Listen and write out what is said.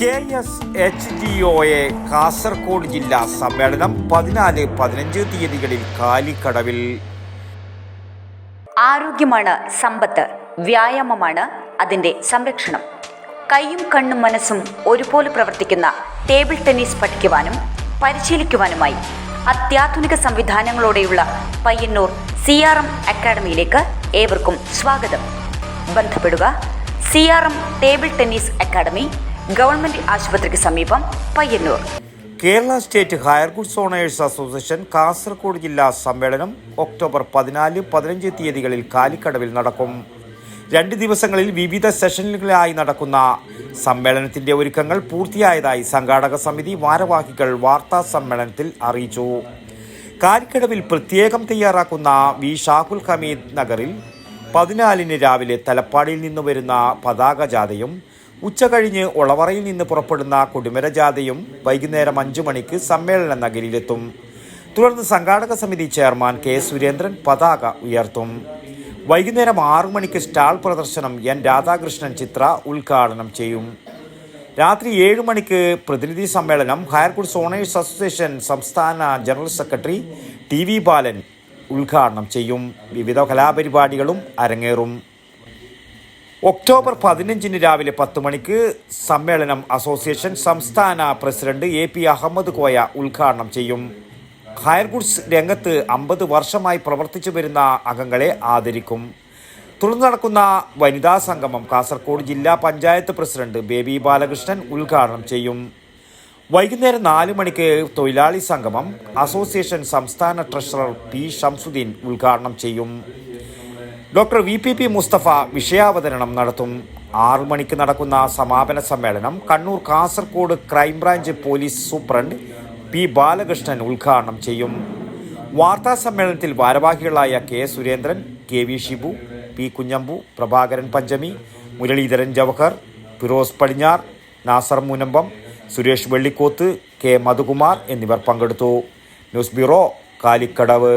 K S H D O A Kasaragod ജില്ലാ സമ്മേളനം പതിനാല് പതിനഞ്ച് തീയതികളിൽ കാലിക്കടവിൽ. ആരോഗ്യമാണ് സമ്പത്ത് വ്യായാമമാണ് അതിന്റെ സംരക്ഷണം. കൈയും കണ്ണും മനസ്സും ഒരുപോലെ പ്രവർത്തിക്കുന്ന ടേബിൾ ടെന്നീസ് പഠിക്കുവാനും പരിശീലിക്കുവാനുമായി അത്യാധുനിക സംവിധാനങ്ങളോടെയുള്ള പയ്യന്നൂർ സി ആർ എം അക്കാഡമിയിലേക്ക് ഏവർക്കും സ്വാഗതം. ബന്ധപ്പെടുക C R M table tennis academy government ആശുപത്രിക്ക് സമീപം Payyanur. Kerala state hire goods owners association Kasaragod ജില്ലാ സമ്മേളനം ഒക്ടോബർ പതിനാല് പതിനഞ്ച് തീയതികളിൽ കാലിക്കടവിൽ നടക്കും. രണ്ട് ദിവസങ്ങളിൽ വിവിധ സെഷനുകളായി നടക്കുന്ന സമ്മേളനത്തിന്റെ ഒരുക്കങ്ങൾ പൂർത്തിയായതായി സംഘാടക സമിതി ഭാരവാഹികൾ വാർത്താ സമ്മേളനത്തിൽ അറിയിച്ചു. കാലിക്കടവിൽ പ്രത്യേകം തയ്യാറാക്കുന്ന വി. ഷാഹുൽ ഹമീദ് നഗറിൽ പതിനാലിന് രാവിലെ തലപ്പാടിയിൽ നിന്ന് വരുന്ന പതാക ജാഥയും ഉച്ചകഴിഞ്ഞ് ഒളവറയിൽ നിന്ന് പുറപ്പെടുന്ന കൊടിമര ജാഥയും വൈകുന്നേരം അഞ്ചു മണിക്ക് സമ്മേളന നഗരിയിലെത്തും. തുടർന്ന് സംഘാടക സമിതി ചെയർമാൻ കെ സുരേന്ദ്രൻ പതാക ഉയർത്തും. വൈകുന്നേരം ആറു മണിക്ക് സ്റ്റാൾ പ്രദർശനം എൻ രാധാകൃഷ്ണൻ ചിത്ര ഉദ്ഘാടനം ചെയ്യും. രാത്രി ഏഴ് മണിക്ക് പ്രതിനിധി സമ്മേളനം ഹയർ ഗുഡ്സ് ഓണേഴ്സ് അസോസിയേഷൻ സംസ്ഥാന general secretary T V Balan ഉദ്ഘാടനം ചെയ്യും. വിവിധ കലാപരിപാടികളും അരങ്ങേറും. ഒക്ടോബർ പതിനഞ്ചിന് രാവിലെ പത്ത് മണിക്ക് സമ്മേളനം അസോസിയേഷൻ സംസ്ഥാന president A P Ahmed Koya ഉദ്ഘാടനം ചെയ്യും. ഹയർ ഗുഡ്സ് രംഗത്ത് അമ്പത് വർഷമായി പ്രവർത്തിച്ചു വരുന്ന അംഗങ്ങളെ ആദരിക്കും. തുടർന്ന് നടക്കുന്ന വനിതാ സംഗമം കാസർഗോഡ് ജില്ലാ പഞ്ചായത്ത് പ്രസിഡന്റ് ബേബി ബാലകൃഷ്ണൻ ഉദ്ഘാടനം ചെയ്യും. വൈകുന്നേരം നാല് മണിക്ക് തൊഴിലാളി സംഗമം അസോസിയേഷൻ സംസ്ഥാന ട്രഷറർ പി ഷംസുദ്ദീൻ ഉദ്ഘാടനം ചെയ്യും. Doctor V P P Musthafa വിഷയാവതരണം നടത്തും. ആറു മണിക്ക് നടക്കുന്ന സമാപന സമ്മേളനം Kannur Kasaragod crime branch police superintendent P Balakrishnan ഉദ്ഘാടനം ചെയ്യും. വാർത്താ സമ്മേളനത്തിൽ ഭാരവാഹികളായ K Surendran K V Shibu P Kunhambu Prabhakaran Panchami Muraleedharan Jawahar Firoz Padinhar Nasar Munambam Suresh Vellikoth K Madhukumar എന്നിവർ പങ്കെടുത്തു. News bureau Kalikkadavu.